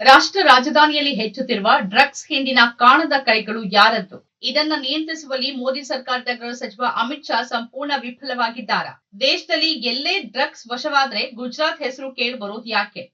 ರಾಷ್ಟ್ರ ರಾಜಧಾನಿಯಲ್ಲಿ ಹೆಚ್ಚುತ್ತಿರುವ ಡ್ರಗ್ಸ್ ಹಿಂದಿನ ಕಾಣದ ಕೈಗಳು ಯಾರದ್ದು? ಇದನ್ನ ನಿಯಂತ್ರಿಸುವಲ್ಲಿ ಮೋದಿ ಸರ್ಕಾರದ ಗೃಹ ಸಚಿವ ಅಮಿತ್ ಶಾ ಸಂಪೂರ್ಣ ವಿಫಲವಾಗಿದ್ದಾರೆ. ದೇಶದಲ್ಲಿ ಎಲ್ಲೇ ಡ್ರಗ್ಸ್ ವಶವಾದ್ರೆ ಗುಜರಾತ್ ಹೆಸರು ಕೇಳಬರೋದು ಯಾಕೆ?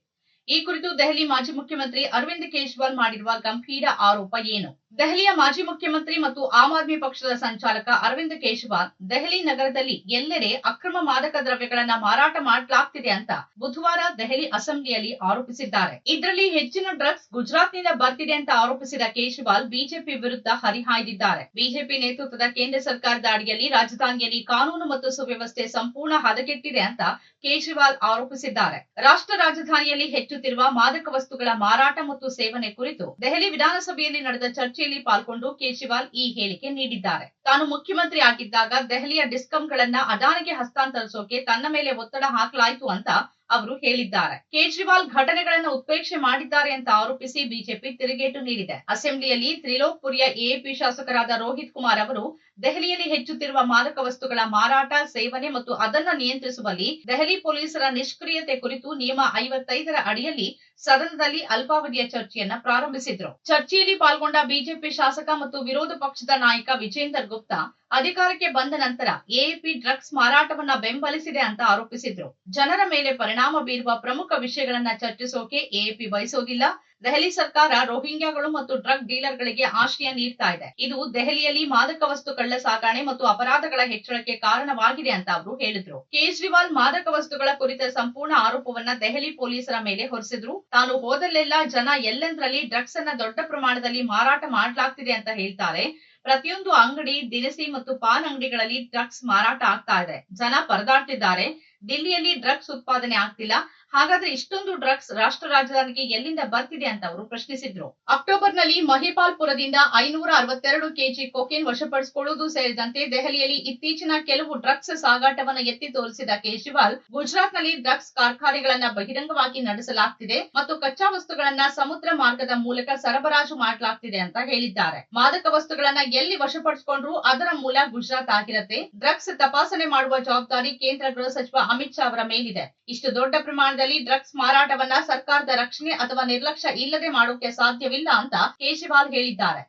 ಈ ಕುರಿತು ದೆಹಲಿ ಮಾಜಿ ಮುಖ್ಯಮಂತ್ರಿ ಅರವಿಂದ್ ಕೇಜ್ರಿವಾಲ್ ಮಾಡಿರುವ ಗಂಭೀರ ಆರೋಪ ಏನು? ದೆಹಲಿಯ ಮಾಜಿ ಮುಖ್ಯಮಂತ್ರಿ ಮತ್ತು ಆಮ್ ಆದ್ಮಿ ಪಕ್ಷದ ಸಂಚಾಲಕ ಅರವಿಂದ್ ಕೇಜ್ರಿವಾಲ್, ದೆಹಲಿ ನಗರದಲ್ಲಿ ಎಲ್ಲೆಡೆ ಅಕ್ರಮ ಮಾದಕ ದ್ರವ್ಯಗಳನ್ನ ಮಾರಾಟ ಮಾಡಲಾಗ್ತಿದೆ ಅಂತ ಬುಧವಾರ ದೆಹಲಿ ಅಸೆಂಬ್ಲಿಯಲ್ಲಿ ಆರೋಪಿಸಿದ್ದಾರೆ. ಇದರಲ್ಲಿ ಹೆಚ್ಚಿನ ಡ್ರಗ್ಸ್ ಗುಜರಾತ್ನಿಂದ ಬರ್ತಿದೆ ಅಂತ ಆರೋಪಿಸಿದ ಕೇಜ್ರಿವಾಲ್ ಬಿಜೆಪಿ ವಿರುದ್ಧ ಹರಿಹಾಯ್ದಿದ್ದಾರೆ. ಬಿಜೆಪಿ ನೇತೃತ್ವದ ಕೇಂದ್ರ ಸರ್ಕಾರದ ಅಡಿಯಲ್ಲಿ ರಾಜಧಾನಿಯಲ್ಲಿ ಕಾನೂನು ಮತ್ತು ಸುವ್ಯವಸ್ಥೆ ಸಂಪೂರ್ಣ ಹದಗೆಟ್ಟಿದೆ ಅಂತ ಕೇಜ್ರಿವಾಲ್ ಆರೋಪಿಸಿದ್ದಾರೆ. ರಾಷ್ಟ್ರ ರಾಜಧಾನಿಯಲ್ಲಿ ಹೆಚ್ಚುತ್ತಿರುವ ಮಾದಕ ವಸ್ತುಗಳ ಮಾರಾಟ ಮತ್ತು ಸೇವನೆ ಕುರಿತು ದೆಹಲಿ ವಿಧಾನಸಭೆಯಲ್ಲಿ ನಡೆದ ಚರ್ಚೆಯಲ್ಲಿ ಪಾಲ್ಗೊಂಡು ಕೇಜ್ರಿವಾಲ್ ಈ ಹೇಳಿಕೆ ನೀಡಿದ್ದಾರೆ. ತಾನು ಮುಖ್ಯಮಂತ್ರಿ ಆಗಿದ್ದಾಗ ದೆಹಲಿಯ ಡಿಸ್ಕಂಗಳನ್ನ ಅದಾನಿಗೆ ಹಸ್ತಾಂತರಿಸೋಕೆ ತನ್ನ ಮೇಲೆ ಒತ್ತಡ ಹಾಕಲಾಯಿತು ಅಂತ ಅವರು ಹೇಳಿದ್ದಾರೆ. ಕೇಜ್ರಿವಾಲ್ ಘಟನೆಗಳನ್ನು ಉತ್ಪೇಕ್ಷೆ ಮಾಡಿದ್ದಾರೆ ಅಂತ ಆರೋಪಿಸಿ ಬಿಜೆಪಿ ತಿರುಗೇಟು ನೀಡಿದೆ. ಅಸೆಂಬ್ಲಿಯಲ್ಲಿ ತ್ರಿಲೋಕ್ಪುರಿಯ ಎಎಪಿ ಶಾಸಕರಾದ ರೋಹಿತ್ ಕುಮಾರ್ ಅವರು, ದೆಹಲಿಯಲ್ಲಿ ಹೆಚ್ಚುತ್ತಿರುವ ಮಾದಕ ವಸ್ತುಗಳ ಮಾರಾಟ, ಸೇವನೆ ಮತ್ತು ಅದನ್ನು ನಿಯಂತ್ರಿಸುವಲ್ಲಿ ದೆಹಲಿ ಪೊಲೀಸರ ನಿಷ್ಕ್ರಿಯತೆ ಕುರಿತು ನಿಯಮ ಐವತ್ತೈದರ ಅಡಿಯಲ್ಲಿ ಸದನದಲ್ಲಿ ಅಲ್ಪಾವಧಿಯ ಚರ್ಚೆಯನ್ನ ಪ್ರಾರಂಭಿಸಿದ್ರು. ಚರ್ಚೆಯಲ್ಲಿ ಪಾಲ್ಗೊಂಡ ಬಿಜೆಪಿ ಶಾಸಕ ಮತ್ತು ವಿರೋಧ ಪಕ್ಷದ ನಾಯಕ ವಿಜೇಂದರ್ ಗುಪ್ತಾ ಅಧಿಕಾರಕ್ಕೆ ಬಂದ ನಂತರ ಎಎಪಿ ಡ್ರಗ್ಸ್ ಮಾರಾಟವನ್ನ ಬೆಂಬಲಿಸಿದೆ ಅಂತ ಆರೋಪಿಸಿದ್ರು. ಜನರ ಮೇಲೆ ಪರಿಣಾಮ ಬೀರುವ ಪ್ರಮುಖ ವಿಷಯಗಳನ್ನ ಚರ್ಚಿಸೋಕೆ ಎಎಪಿ ಬಯಸೋದಿಲ್ಲ. ದೆಹಲಿ ಸರ್ಕಾರ ರೋಹಿಂಗ್ಯಾಗಳು ಮತ್ತು ಡ್ರಗ್ ಡೀಲರ್ಗಳಿಗೆ ಆಶ್ರಯ ನೀಡ್ತಾ ಇದೆ. ಇದು ದೆಹಲಿಯಲ್ಲಿ ಮಾದಕ ವಸ್ತು ಕಳ್ಳ ಸಾಗಣೆ ಮತ್ತು ಅಪರಾಧಗಳ ಹೆಚ್ಚಳಕ್ಕೆ ಕಾರಣವಾಗಿದೆ ಅಂತ ಅವರು ಹೇಳಿದ್ರು. ಕೇಜ್ರಿವಾಲ್ ಮಾದಕ ವಸ್ತುಗಳ ಕುರಿತ ಸಂಪೂರ್ಣ ಆರೋಪವನ್ನ ದೆಹಲಿ ಪೊಲೀಸರ ಮೇಲೆ ಹೊರಿಸಿದ್ರು. ತಾನು ಹೋದಲ್ಲೆಲ್ಲ ಜನ ಎಲ್ಲೆಂದ್ರಲ್ಲಿ ಡ್ರಗ್ಸ್ ಅನ್ನ ದೊಡ್ಡ ಪ್ರಮಾಣದಲ್ಲಿ ಮಾರಾಟ ಮಾಡಲಾಗ್ತಿದೆ ಅಂತ ಹೇಳ್ತಾರೆ. ಪ್ರತಿಯೊಂದು ಅಂಗಡಿ, ದಿನಸಿ ಮತ್ತು ಪಾನ್ ಅಂಗಡಿಗಳಲ್ಲಿ ಡ್ರಗ್ಸ್ ಮಾರಾಟ ಆಗ್ತಾ ಇದೆ. ಜನ ಪರದಾಡ್ತಿದ್ದಾರೆ. ದಿಲ್ಲಿಯಲ್ಲಿ ಡ್ರಗ್ಸ್ ಉತ್ಪಾದನೆ ಆಗ್ತಿಲ್ಲ. ಹಾಗಾದ್ರೆ ಇಷ್ಟೊಂದು ಡ್ರಗ್ಸ್ ರಾಷ್ಟ್ರ ರಾಜಧಾನಿಗೆ ಎಲ್ಲಿಂದ ಬರ್ತಿದೆ ಅಂತ ಅವರು ಪ್ರಶ್ನಿಸಿದ್ರು. ಅಕ್ಟೋಬರ್ನಲ್ಲಿ ಮಹಿಪಾಲ್ಪುರದಿಂದ ಐನೂರ ಅರವತ್ತೆರಡು ಕೆಜಿ ಕೊಕೇನ್ ವಶಪಡಿಸಿಕೊಳ್ಳುವುದು ಸೇರಿದಂತೆ ದೆಹಲಿಯಲ್ಲಿ ಇತ್ತೀಚಿನ ಕೆಲವು ಡ್ರಗ್ಸ್ ಸಾಗಾಟವನ್ನು ಎತ್ತಿ ತೋರಿಸಿದ ಕೇಜ್ರಿವಾಲ್ ಗುಜರಾತ್ನಲ್ಲಿ ಡ್ರಗ್ಸ್ ಕಾರ್ಖಾನೆಗಳನ್ನ ಬಹಿರಂಗವಾಗಿ ನಡೆಸಲಾಗ್ತಿದೆ ಮತ್ತು ಕಚ್ಚಾ ವಸ್ತುಗಳನ್ನ ಸಮುದ್ರ ಮಾರ್ಗದ ಮೂಲಕ ಸರಬರಾಜು ಮಾಡಲಾಗ್ತಿದೆ ಅಂತ ಹೇಳಿದ್ದಾರೆ. ಮಾದಕ ವಸ್ತುಗಳನ್ನ ಎಲ್ಲಿ ವಶಪಡಿಸಿಕೊಂಡ್ರು ಅದರ ಮೂಲ ಗುಜರಾತ್ ಆಗಿರುತ್ತೆ. ಡ್ರಗ್ಸ್ ತಪಾಸಣೆ ಮಾಡುವ ಜವಾಬ್ದಾರಿ ಕೇಂದ್ರ ಗೃಹ ಸಚಿವ ಅಮಿತ್ ಶಾ ಅವರ ಮೇಲಿದೆ. ಇಷ್ಟು ದೊಡ್ಡ ಪ್ರಮಾಣದಲ್ಲಿ ಡ್ರಗ್ಸ್ ಮಾರಾಟವನ್ನ ಸರ್ಕಾರದ ರಕ್ಷಣೆ ಅಥವಾ ನಿರ್ಲಕ್ಷ್ಯ ಇಲ್ಲದೆ ಮಾಡೋಕೆ ಸಾಧ್ಯವಿಲ್ಲ ಅಂತ ಕೇಜ್ರಿವಾಲ್ ಹೇಳಿದ್ದಾರೆ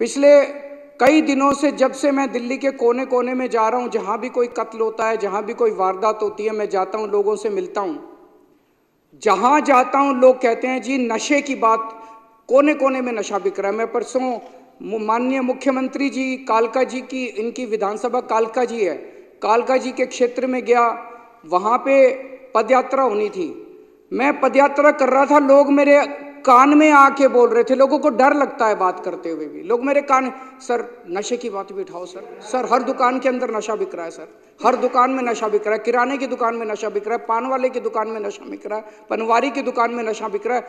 पिछले कई दिनों से जब से मैं दिल्ली के कोने कोने में जा रहा हूँ जहाँ भी कोई कत्ल होता है जहाँ भी कोई वारदात होती है मैं जाता हूँ लोगों से मिलता हूँ जहाँ जाता हूँ लोग कहते हैं जी नशे की बात कोने कोने में नशा बिक रहा है मैं परसों मु- माननीय मुख्यमंत्री जी कालका जी की इनकी विधानसभा कालका जी है कालका जी के क्षेत्र में गया वहाँ पे पदयात्रा होनी थी। मैं पदयात्रा कर रहा था, लोग मेरे कान में आके बोल रहे थे, लोगों को डर लगता है बात करते हुए भी। लोग मेरे कान, सर, नशे की बात भी उठाओ, सर। सर, हर दुकान के अंदर नशा बिक रहा है, सर। हर दुकान में नशा बिक रहा है। किराने की दुकान में नशा बिक रहा है। पान वाले की दुकान में नशा बिक रहा है। पनवारी की दुकान में नशा बिक रहा है।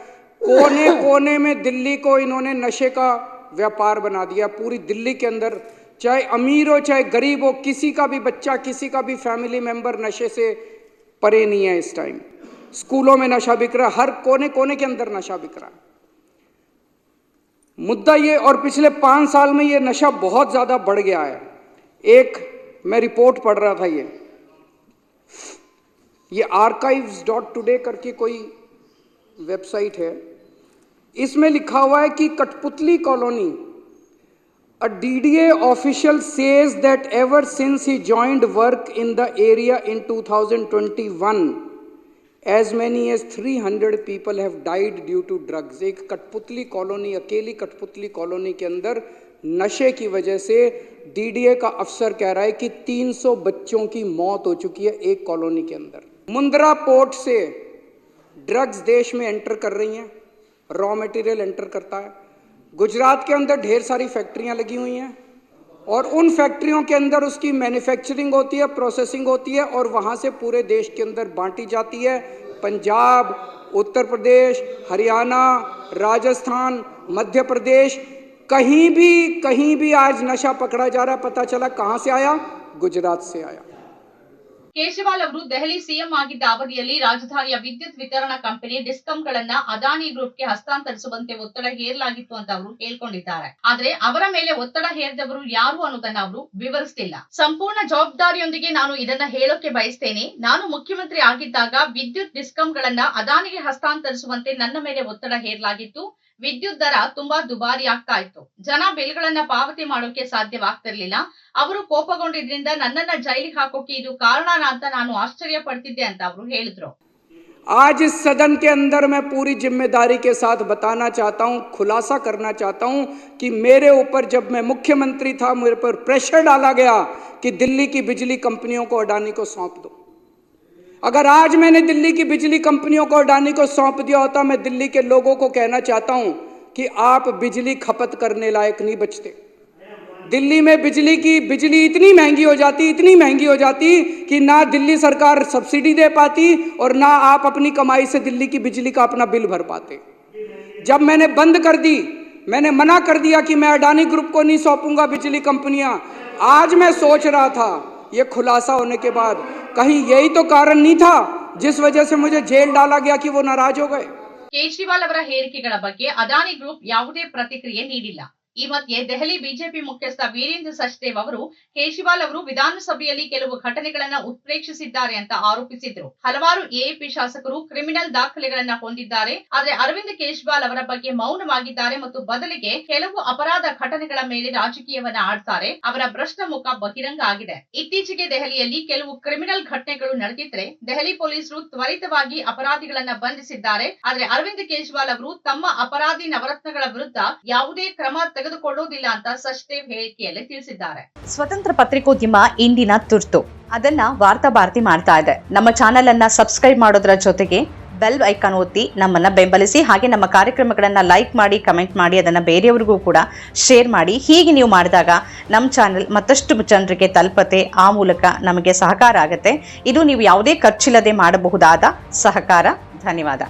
कोने कोने में दिल्ली को इन्होंने नशे का व्यापार बना दिया। पूरी दिल्ली के अंदर, चाहे अमीर हो, चाहे गरीब हो, किसी का भी बच्चा, किसी का भी फैमिली मेंबर नशे से परे नहीं है इस टाइम स्कूलों में नशा बिक रहा, हर कोने कोने के अंदर नशा बिक रहा. मुद्दा ये, और पिछले पाँच साल में ये नशा बहुत ज़्यादा बढ़ गया है. एक, मैं रिपोर्ट पढ़ रहा था ये. ये आर्काइव्स डॉट टूडे करके कोई वेबसाइट है. इसमें लिखा हुआ है कि Kathputli colony A DDA official says that ever since he joined work in the area in 2021, as many as 300 people have died due to drugs. एक कठपुतली कॉलोनी अकेली कठपुतली कॉलोनी के अंदर नशे की वजह से डीडीए का अफसर कह रहा है कि 300 बच्चों की मौत हो चुकी है एक कॉलोनी के अंदर मुंद्रा पोर्ट से ड्रग्स देश में एंटर कर रही हैं रॉ मटेरियल एंटर करता है गुजरात के अंदर ढेर सारी फैक्ट्रियाँ लगी हुई हैं और उन फैक्ट्रियों के अंदर उसकी मैन्युफैक्चरिंग होती है प्रोसेसिंग होती है और वहाँ से पूरे देश के अंदर बांटी जाती है। पंजाब, उत्तर प्रदेश, हरियाणा, राजस्थान, मध्य प्रदेश, कहीं भी कहीं भी आज नशा पकड़ा जा रहा है, पता चला कहाँ से आया? गुजरात से आया। ಕೇಜ್ರಿವಾಲ್ ಅವರು ದೆಹಲಿ ಸಿಎಂ ಆಗಿದ್ದ ಅವಧಿಯಲ್ಲಿ ರಾಜಧಾನಿಯ ವಿದ್ಯುತ್ ವಿತರಣಾ ಕಂಪನಿ ಡಿಸ್ಕಂಗಳನ್ನ ಅದಾನಿ ಗ್ರೂಪ್ಗೆ ಹಸ್ತಾಂತರಿಸುವಂತೆ ಒತ್ತಡ ಹೇರಲಾಗಿತ್ತು ಅಂತ ಅವರು ಹೇಳ್ಕೊಂಡಿದ್ದಾರೆ. ಆದ್ರೆ ಅವರ ಮೇಲೆ ಒತ್ತಡ ಹೇರಿದವರು ಯಾರು ಅನ್ನೋದನ್ನ ಅವರು ವಿವರಿಸ್ತಿಲ್ಲ. ಸಂಪೂರ್ಣ ಜವಾಬ್ದಾರಿಯೊಂದಿಗೆ ನಾನು ಇದನ್ನ ಹೇಳೋಕೆ ಬಯಸ್ತೇನೆ. ನಾನು ಮುಖ್ಯಮಂತ್ರಿ ಆಗಿದ್ದಾಗ ವಿದ್ಯುತ್ ಡಿಸ್ಕಂಗಳನ್ನ ಅದಾನಿಗೆ ಹಸ್ತಾಂತರಿಸುವಂತೆ ನನ್ನ ಮೇಲೆ ಒತ್ತಡ ಹೇರಲಾಗಿತ್ತು. ವಿದ್ಯುತ್ ದರ ತುಂಬಾ ದುಬಾರಿ ಆಗ್ತಾ ಇತ್ತು ಜನ ಬಿಲ್ಗಳನ್ನ ಪಾವತಿ ಮಾಡೋಕೆ ಸಾಧ್ಯವಾಗ್ತಿರ್ಲಿಲ್ಲ ಅವರು ಕೋಪಗೊಂಡಿದ್ರಿಂದ ನನ್ನನ್ನ ಜೈಲಿಗೆ ಹಾಕೋಕೆ ಇದು ಕಾರಣನ ಅಂತ ನಾನು ಆಶ್ಚರ್ಯ ಪಡ್ತಿದ್ದೆ ಅಂತ ಅವರು ಹೇಳಿದ್ರು आज इस सदन के अंदर मैं पूरी जिम्मेदारी के साथ बताना चाहता हूं खुलासा करना चाहता हूं कि मेरे ऊपर जब मैं मुख्यमंत्री था मेरे पर प्रेशर डाला गया कि दिल्ली की बिजली कंपनियों को अडानी को सौंप दो अगर आज मैंने दिल्ली की बिजली कंपनियों को अडानी को सौंप दिया होता, मैं दिल्ली के लोगों को कहना चाहता हूँ कि आप बिजली खपत करने लायक नहीं बचते। दिल्ली में बिजली की, बिजली इतनी महँगी हो जाती, इतनी महँगी हो जाती कि ना दिल्ली सरकार सब्सिडी दे पाती और ना आप अपनी कमाई से दिल्ली की बिजली का अपना बिल भर पाते। जब मैंने बंद कर दी, मैंने मना कर दिया कि मैं अडानी ग्रुप को नहीं सौंपूँगा बिजली कंपनियाँ, आज मैं सोच रहा था, ये खुलासा होने के बाद कहीं यही तो कारण नहीं था जिस वजह से मुझे जेल डाला गया कि वो नाराज हो गए ಕೇಜ್ರಿವಾಲ್ ಅವರ ಹೇಳಿಕೆಗಳ ಬಗ್ಗೆ ಅದಾನಿ ಗ್ರೂಪ್ ಯಾವುದೇ ಪ್ರತಿಕ್ರಿಯೆ ನೀಡಿಲ್ಲ ಈ ಮಧ್ಯೆ ದೆಹಲಿ ಬಿಜೆಪಿ ಮುಖ್ಯಸ್ಥ ವೀರೇಂದ್ರ ಸಚ್ದೇವ್ ಅವರು ಕೇಜ್ರಿವಾಲ್ ಅವರು ವಿಧಾನಸಭೆಯಲ್ಲಿ ಕೆಲವು ಘಟನೆಗಳನ್ನ ಉತ್ಪ್ರೇಕ್ಷಿಸಿದ್ದಾರೆ ಅಂತ ಆರೋಪಿಸಿದ್ರು. ಹಲವಾರು ಎಎಪಿ ಶಾಸಕರು ಕ್ರಿಮಿನಲ್ ದಾಖಲೆಗಳನ್ನ ಹೊಂದಿದ್ದಾರೆ. ಆದರೆ ಅರವಿಂದ್ ಕೇಜ್ರಿವಾಲ್ ಅವರ ಬಗ್ಗೆ ಮೌನವಾಗಿದ್ದಾರೆ ಮತ್ತು ಬದಲಿಗೆ ಕೆಲವು ಅಪರಾಧ ಘಟನೆಗಳ ಮೇಲೆ ರಾಜಕೀಯವನ್ನ ಆಡ್ತಾರೆ. ಅವರ ಭ್ರಷ್ಟ ಮುಖ ಬಹಿರಂಗ ಆಗಿದೆ. ಇತ್ತೀಚೆಗೆ ದೆಹಲಿಯಲ್ಲಿ ಕೆಲವು ಕ್ರಿಮಿನಲ್ ಘಟನೆಗಳು ನಡೆದಿದ್ರೆ ದೆಹಲಿ ಪೊಲೀಸರು ತ್ವರಿತವಾಗಿ ಅಪರಾಧಿಗಳನ್ನ ಬಂಧಿಸಿದ್ದಾರೆ. ಆದರೆ ಅರವಿಂದ್ ಕೇಜ್ರಿವಾಲ್ ಅವರು ತಮ್ಮ ಅಪರಾಧಿ ನವರತ್ನಗಳ ವಿರುದ್ಧ ಯಾವುದೇ ಕ್ರಮ ತೆಗೆದುಕೊಳ್ಳುವುದಿಲ್ಲ ಅಂತ ಸಚ್ದೇವ್ ಹೇಳಿಕೆಯಲ್ಲಿ ತಿಳಿಸಿದ್ದಾರೆ. ಸ್ವತಂತ್ರ ಪತ್ರಿಕೋದ್ಯಮ ಇಂದಿನ ತುರ್ತು. ಅದನ್ನ ವಾರ್ತಾ ಭಾರತಿ ಮಾಡ್ತಾ ಇದೆ. ನಮ್ಮ ಚಾನೆಲ್ ಅನ್ನ ಸಬ್ಸ್ಕ್ರೈಬ್ ಮಾಡೋದ್ರ ಜೊತೆಗೆ ಬೆಲ್ ಐಕಾನ್ ಒತ್ತಿ ನಮ್ಮನ್ನ ಬೆಂಬಲಿಸಿ, ಹಾಗೆ ನಮ್ಮ ಕಾರ್ಯಕ್ರಮಗಳನ್ನ ಲೈಕ್ ಮಾಡಿ ಕಮೆಂಟ್ ಮಾಡಿ, ಅದನ್ನ ಬೇರೆಯವರಿಗೂ ಕೂಡ ಶೇರ್ ಮಾಡಿ. ಹೀಗೆ ನೀವು ಮಾಡಿದಾಗ ನಮ್ಮ ಚಾನೆಲ್ ಮತ್ತಷ್ಟು ಜನರಿಗೆ ತಲುಪತ್ತೆ ಆ ಮೂಲಕ ನಮಗೆ ಸಹಕಾರ ಆಗುತ್ತೆ. ಇದು ನೀವು ಯಾವುದೇ ಖರ್ಚಿಲ್ಲದೆ ಮಾಡಬಹುದಾದ ಸಹಕಾರ. ಧನ್ಯವಾದ.